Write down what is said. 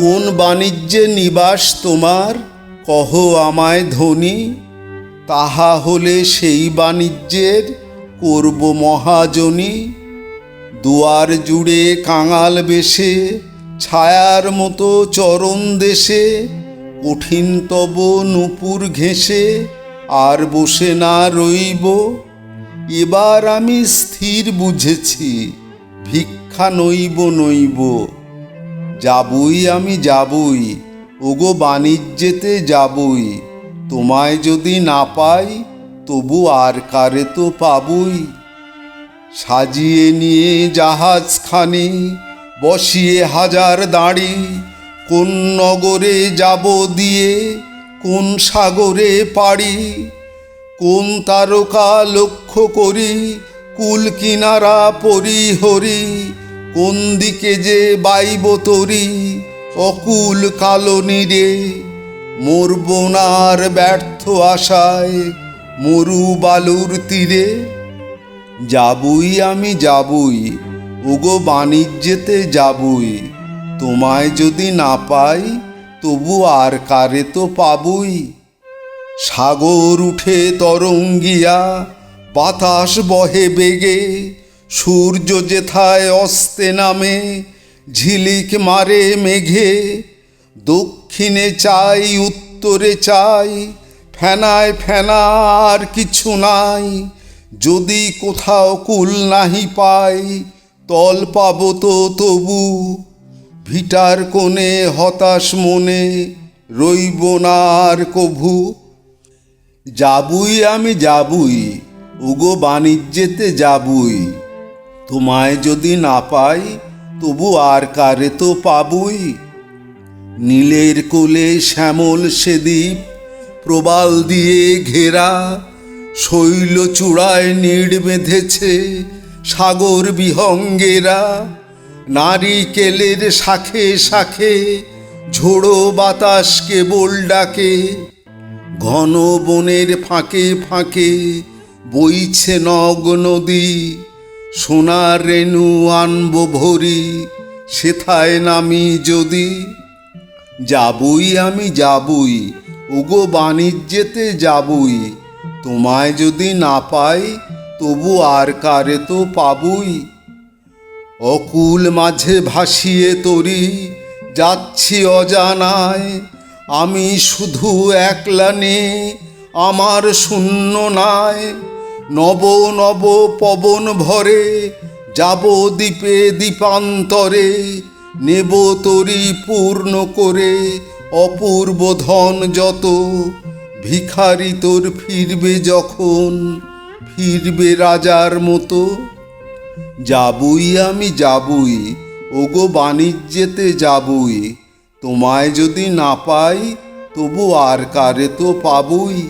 কোন বাণিজ্যে নিবাস তোমার, কহ আমায় ধনী। তাহা হলে সেই বাণিজ্যের করব মহাজনী। দুয়ার জুড়ে কাঙাল বেশে, ছায়ার মতো চরণ দেশে, কঠিন তব নুপুর ঘেঁষে, আর বসে না রইব। এবার আমি স্থির বুঝেছি, ভিক্ষা নইব নইব। যাবই আমি যাবই, ওগো বাণিজ্যেতে যাবই। তোমায় যদি না পাই, তবু আর কারে তো পাবই। সাজিয়ে নিয়ে জাহাজখানি, বসিয়ে হাজার দাঁড়ি, কোন নগরে যাব দিয়ে, কোন সাগরে পাড়ি? কোন তারকা লক্ষ্য করি, কুল কিনারা পরিহরি কোন দিকে যে বাইব তরি? অকুল কালো নিরে মরব নার ব্যর্থ আশায় মরু বালুর তীরে। যাবই আমি যাবই, ওগো বাণিজ্যেতে যাবই, তোমায় যদি না পাই তবু আর কারে তো পাবই। সাগর উঠে তরঙ্গিয়া, বাতাস বহে বেগে সূর্য যেথায় অস্তে নামে, ঝিলিক মারে মেঘে, দক্ষিণে চাই, উত্তরে চাই, ফেনায় ফেনা আর কিছু নাই। যদি কোথাও কুল নাহি পাই, তল পাবো তো তবু ভিটার কোণে হতাশ মনে, রইব না আর কভু। যাবুই আমি যাবুই, উগো বাণিজ্যেতে যাবুই। তোমায় যদি না পাই, তবু আর কারে তো পাবুই? নীলের কোলে শ্যামল সেদীপ প্রবাল দিয়ে ঘেরা, শৈল চূড়ায় নিড় বেঁধেছে সাগর বিহঙ্গেরা। নারিকেলের শাখে শাখে ঝোড়ো বাতাস কেবল ডাকে, ঘন বনের ফাঁকে ফাঁকে বইছে নগ নদী। সোনার রেণু আনব ভরি সেথায় নামি যদি। যাবই আমি যাবই, ওগো বাণিজ্যেতে যাবই। তোমায় যদি না পাই, তবু আর কারে তো পাবই। অকুল মাঝে ভাসিয়ে তরি, যাচ্ছি অজানায়। আমি শুধু একলা নে আমার শূন্য নাই। নব নব পবন ভরে যাব দ্বীপে দ্বীপান্তরে, নেব তরি পূর্ণ করে অপূর্ব ধন যত, ভিখারি তোর ফিরবে যখন, ফিরবে রাজার মতো। যাবই আমি, যাবই, ওগো বাণিজ্যেতে যাবই, তোমায় যদি না পাই তবু আর কারে তো পাবই।